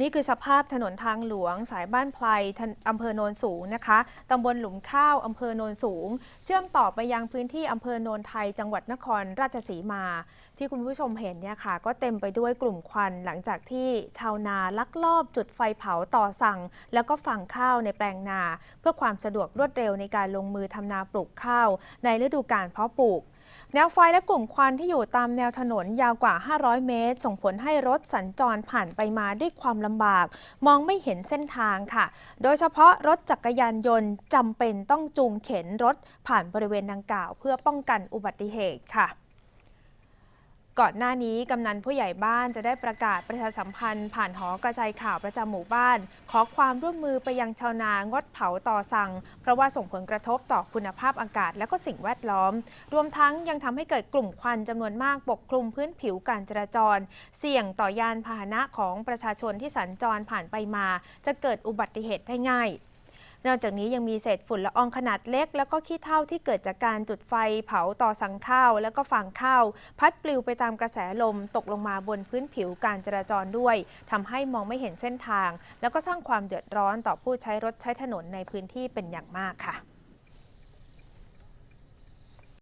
นี่คือสภาพถนนทางหลวง สายบ้านไพลถนอำเภอโนนสูงนะคะตำบลหลุมข้าวอำเภอโนนสูง เชื่อมต่อไปยังพื้นที่อำเภอโนนไทย จังหวัดนครราชสีมา ที่คุณผู้ชมเห็นเนี่ยค่ะ ก็เต็มไปด้วยกลุ่มควันหลังจากที่ชาวนาลักลอบจุดไฟเผาต่อสั่ง แล้วก็ฝังข้าวในแปลงนา เพื่อความสะดวกรวดเร็วในการลงมือทำนาปลูกข้าว ในฤดูกาลเพาะปลูกแนวไฟและกลุ่มควันที่อยู่ตามแนวถนนยาวกว่า 500 เมตร ส่งผลให้รถสัญจรผ่านไปมาด้วยความลำบาก มองไม่เห็นเส้นทางค่ะ โดยเฉพาะรถจักรยานยนต์จำเป็นต้องจูงเข็นรถผ่านบริเวณดังกล่าว เพื่อป้องกันอุบัติเหตุค่ะ ก่อนหน้านี้กำนันผู้ใหญ่บ้านจะได้ประกาศประชาสัมพันธ์ผ่านหอกระจายข่าวประจำหมู่บ้าน ขอความร่วมมือไปยังชาวนางดเผาต่อสั่ง เพราะว่าส่งผลกระทบต่อคุณภาพอากาศและก็สิ่งแวดล้อม รวมทั้งยังทำให้เกิดกลุ่มควันจำนวนมากปกคลุมพื้นผิวการจราจร เสี่ยงต่อยานพาหนะของประชาชนที่สัญจรผ่านไปมา จะเกิดอุบัติเหตุได้ง่าย นอกจากนี้ยังมีเศษฝุ่นละอองขนาดเล็ก แล้วก็ขี้เถ้าที่เกิดจากการจุดไฟเผาต่อสังข้าว แล้วก็ฟางข้าว พัดปลิวไปตามกระแสลมตกลงมาบนพื้นผิวการจราจรด้วยทำให้มองไม่เห็นเส้นทาง แล้วก็สร้างความเดือดร้อนต่อผู้ใช้รถใช้ถนนในพื้นที่เป็นอย่างมากค่ะ